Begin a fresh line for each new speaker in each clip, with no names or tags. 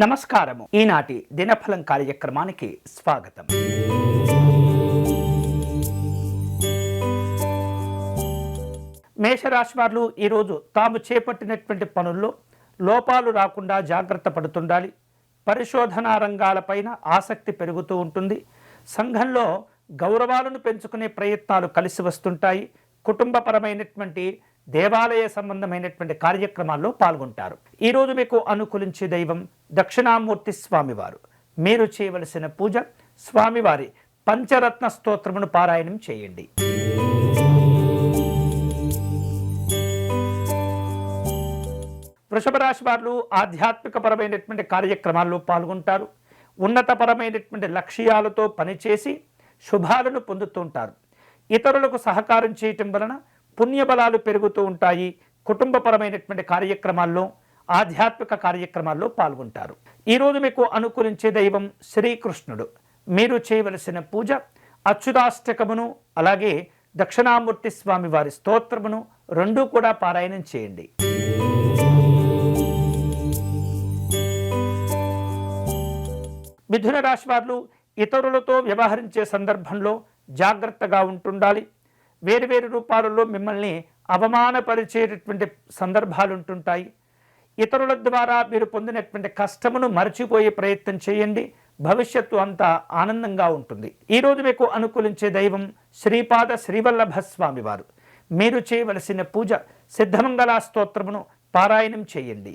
నమస్కారము. ఈనాటి దినఫలం కార్యక్రమానికి స్వాగతం. మేషరాశి వారు ఈరోజు తాము చేపట్టినటువంటి పనుల్లో లోపాలు రాకుండా జాగ్రత్త పడుతుండాలి. పరిశోధనా రంగాలపైన ఆసక్తి పెరుగుతూ ఉంటుంది. సంఘంలో గౌరవాలను పెంచుకునే ప్రయత్నాలు కలిసి వస్తుంటాయి. కుటుంబపరమైనటువంటి దేవాలయ సంబంధమైనటువంటి కార్యక్రమాల్లో పాల్గొంటారు. ఈరోజు మీకు అనుకూలించే దైవం దక్షిణామూర్తి స్వామివారు. మీరు చేయవలసిన పూజ స్వామివారి పంచరత్న స్తోత్రమును పారాయణం చేయండి. వృషభ రాశి వారు ఆధ్యాత్మికపరమైనటువంటి కార్యక్రమాల్లో పాల్గొంటారు. ఉన్నతపరమైనటువంటి లక్ష్యాలతో పనిచేసి శుభాలను పొందుతుంటారు ఇతరులకు సహకారం చేయటం వలన పుణ్యబలాలు పెరుగుతూ ఉంటాయి. కుటుంబపరమైనటువంటి కార్యక్రమాల్లో ఆధ్యాత్మిక కార్యక్రమాల్లో పాల్గొంటారు. ఈరోజు మీకు అనుకూలించే దైవం శ్రీకృష్ణుడు. మీరు చేయవలసిన పూజ అచ్యుతాష్టకమును అలాగే దక్షిణామూర్తి స్వామి వారి స్తోత్రమును రెండూ కూడా పారాయణం చేయండి. మిథున రాశి వారు ఇతరులతో వ్యవహరించే సందర్భంలో జాగ్రత్తగా ఉంటుండాలి. వేరువేరు రూపాలలో మిమ్మల్ని అవమానపరిచేటటువంటి సందర్భాలు ఉంటుంటాయి ఇతరుల ద్వారా మీరు పొందినటువంటి కష్టమును మరచిపోయే ప్రయత్నం చేయండి. భవిష్యత్తు అంతా ఆనందంగా ఉంటుంది. ఈరోజు మీకు అనుకూలించే దైవం శ్రీపాద శ్రీవల్లభ స్వామివారు మీరు చేయవలసిన పూజ సిద్ధమంగళ స్తోత్రమును పారాయణం చేయండి.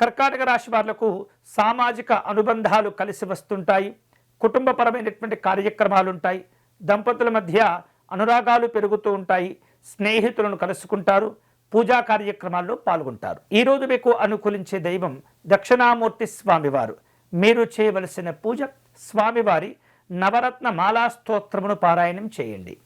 కర్కాటక రాశి వాళ్ళకు సామాజిక అనుబంధాలు కలిసి వస్తుంటాయి. కుటుంబపరమైనటువంటి కార్యక్రమాలు ఉంటాయి దంపతుల మధ్య అనురాగాలు పెరుగుతూ ఉంటాయి. స్నేహితులను కలుసుకుంటారు. పూజా కార్యక్రమాల్లో పాల్గొంటారు. ఈరోజు మీకు అనుకూలించే దైవం దక్షిణామూర్తి స్వామివారు. మీరు చేయవలసిన పూజ స్వామివారి నవరత్న మాలా స్తోత్రమును పారాయణం చేయండి.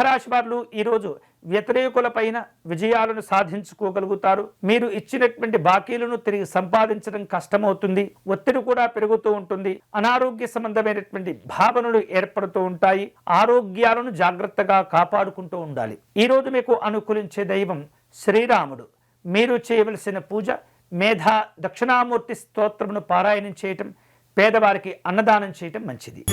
సింహరాశి వారు ఈరోజు వ్యతిరేకులపైన విజయాలను సాధించుకోగలుగుతారు. మీరు ఇచ్చినటువంటి బాకీలను తిరిగి సంపాదించడం కష్టమవుతుంది. ఒత్తిడి కూడా పెరుగుతూ ఉంటుంది. అనారోగ్య సంబంధమైనటువంటి భావనలు ఏర్పడుతూ ఉంటాయి. ఆరోగ్యాలను జాగ్రత్తగా కాపాడుకుంటూ ఉండాలి. ఈరోజు మీకు అనుకూలించే దైవం శ్రీరాముడు. మీరు చేయవలసిన పూజ మేధా దక్షిణామూర్తి స్తోత్రమును పారాయణం చేయటం పేదవారికి అన్నదానం చేయటం మంచిది.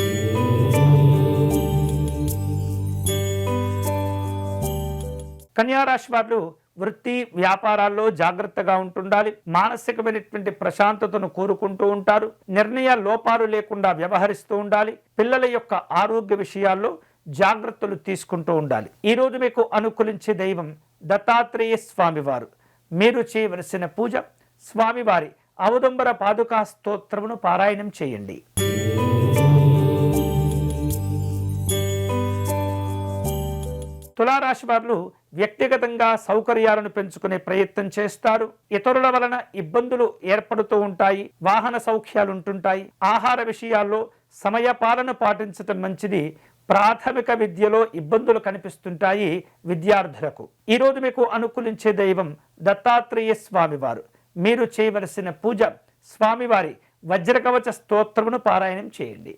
కన్యారాశి వారు వృత్తి వ్యాపారాల్లో జాగ్రత్తగా ఉంటుండాలి. మానసికమైనటువంటి ప్రశాంతతను కోరుకుంటూ ఉంటారు. నిర్ణయ లోపాలు లేకుండా వ్యవహరిస్తూ ఉండాలి. పిల్లల యొక్క ఆరోగ్య విషయాల్లో జాగ్రత్తలు తీసుకుంటూ ఉండాలి. ఈరోజు మీకు అనుకూలించే దైవం దత్తాత్రేయ స్వామివారు. మీరు చేయవలసిన పూజ స్వామివారి అవదంబర పాదుకా స్తోత్రమును పారాయణం చేయండి. తులారాశి వారు వ్యక్తిగతంగా సౌకర్యాలను పెంచుకునే ప్రయత్నం చేస్తారు. ఇతరుల వలన ఇబ్బందులు ఏర్పడుతూ ఉంటాయి. వాహన సౌఖ్యాలు ఉంటుంటాయి. ఆహార విషయాల్లో సమయపాలన పాటించటం మంచిది. ప్రాథమిక విద్యలో ఇబ్బందులు కనిపిస్తుంటాయి విద్యార్థులకు. ఈరోజు మీకు అనుకూలించే దైవం దత్తాత్రేయ స్వామివారు. మీరు చేయవలసిన పూజ స్వామివారి వజ్రకవచ స్తోత్రమును పారాయణం చేయండి.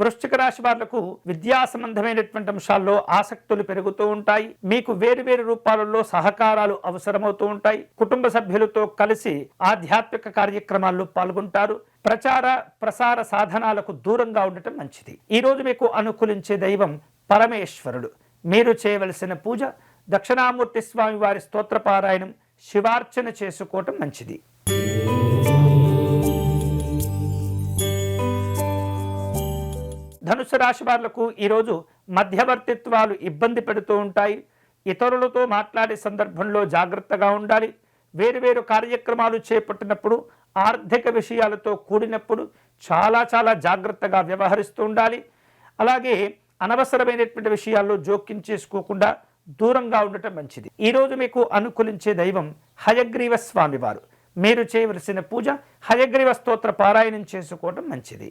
వృశ్చిక రాశి వాళ్ళకు విద్యా సంబంధమైనటువంటి అంశాల్లో ఆసక్తులు పెరుగుతూ ఉంటాయి. మీకు వేరు వేరు రూపాలలో సహకారాలు అవసరమవుతూ ఉంటాయి. కుటుంబ సభ్యులతో కలిసి ఆధ్యాత్మిక కార్యక్రమాల్లో పాల్గొంటారు. ప్రచార ప్రసార సాధనాలకు దూరంగా ఉండటం మంచిది. ఈరోజు మీకు అనుకూలించే దైవం పరమేశ్వరుడు. మీరు చేయవలసిన పూజ దక్షిణామూర్తి స్వామి వారి స్తోత్రపారాయణం శివార్చన చేసుకోవటం మంచిది. ధనుసు రాశి వాళ్ళకు ఈరోజు మధ్యవర్తిత్వాలు ఇబ్బంది పెడుతూ ఉంటాయి. ఇతరులతో మాట్లాడే సందర్భంలో జాగ్రత్తగా ఉండాలి. వేరువేరు కార్యక్రమాలు చేపట్టినప్పుడు ఆర్థిక విషయాలతో కూడినప్పుడు చాలా చాలా జాగ్రత్తగా వ్యవహరిస్తూ ఉండాలి. అలాగే అనవసరమైనటువంటి విషయాల్లో జోక్యం చేసుకోకుండా దూరంగా ఉండటం మంచిది. ఈరోజు మీకు అనుకూలించే దైవం హయగ్రీవ స్వామివారు. మీరు చేయవలసిన పూజ హయగ్రీవ స్తోత్ర పారాయణం చేసుకోవడం మంచిది.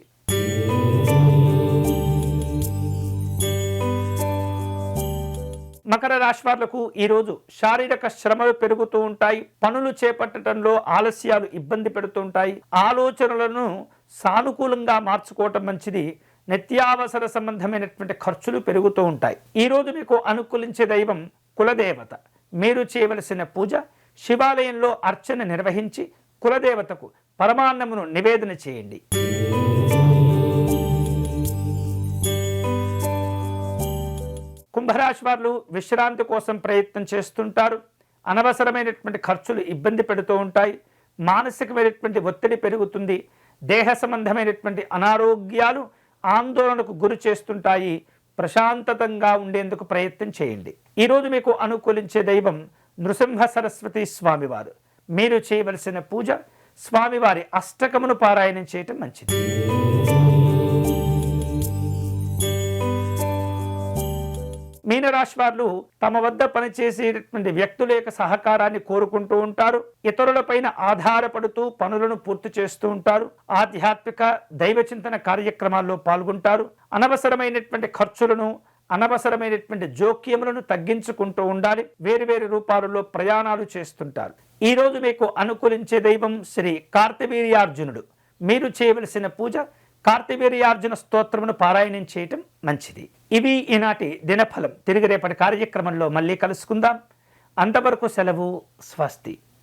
మకర రాశి వాళ్ళకు ఈరోజు శారీరక శ్రమలు పెరుగుతూ ఉంటాయి. పనులు చేపట్టడంలో ఆలస్యాలు ఇబ్బంది పెడుతూ ఉంటాయి. ఆలోచనలను సానుకూలంగా మార్చుకోవటం మంచిది. నిత్యావసర సంబంధమైనటువంటి ఖర్చులు పెరుగుతూ ఉంటాయి. ఈరోజు మీకు అనుకూలించే దైవం కులదేవత. మీరు చేయవలసిన పూజ శివాలయంలో అర్చన నిర్వహించి కులదేవతకు పరమాన్నమును నివేదన చేయండి. కుంభరాశి వారు విశ్రాంతి కోసం ప్రయత్నం చేస్తుంటారు. అనవసరమైనటువంటి ఖర్చులు ఇబ్బంది పెడుతూ ఉంటాయి. మానసికమైనటువంటి ఒత్తిడి పెరుగుతుంది. దేహ సంబంధమైనటువంటి అనారోగ్యాలు ఆందోళనకు గురి చేస్తుంటాయి. ప్రశాంతతంగా ఉండేందుకు ప్రయత్నం చేయండి. ఈరోజు మీకు అనుకూలించే దైవం నృసింహ సరస్వతి స్వామివారు. మీరు చేయవలసిన పూజ స్వామివారి అష్టకమును పారాయణం చేయటం మంచిది. మీనరాశి వారు తమ వద్ద పనిచేసేటటువంటి వ్యక్తుల యొక్క సహకారాన్ని కోరుకుంటూ ఉంటారు. ఇతరులపైన ఆధారపడుతూ పనులను పూర్తి చేస్తూ ఉంటారు. ఆధ్యాత్మిక దైవ చింతన కార్యక్రమాల్లో పాల్గొంటారు. అనవసరమైనటువంటి ఖర్చులను అనవసరమైనటువంటి జోక్యములను తగ్గించుకుంటూ ఉండాలి. వేరు వేరు రూపాలలో ప్రయాణాలు చేస్తుంటారు. ఈరోజు మీకు అనుకూలించే దైవం శ్రీ కార్తవీర్యార్జునుడు. మీరు చేయవలసిన పూజ కార్తవీర్యార్జున స్తోత్రమును పారాయణం చేయటం మంచిది. ఇవి ఈనాటి దినఫలం. తిరిగి రేపటి కార్యక్రమంలో మళ్ళీ కలుసుకుందాం. అంతవరకు సెలవు స్వస్తి.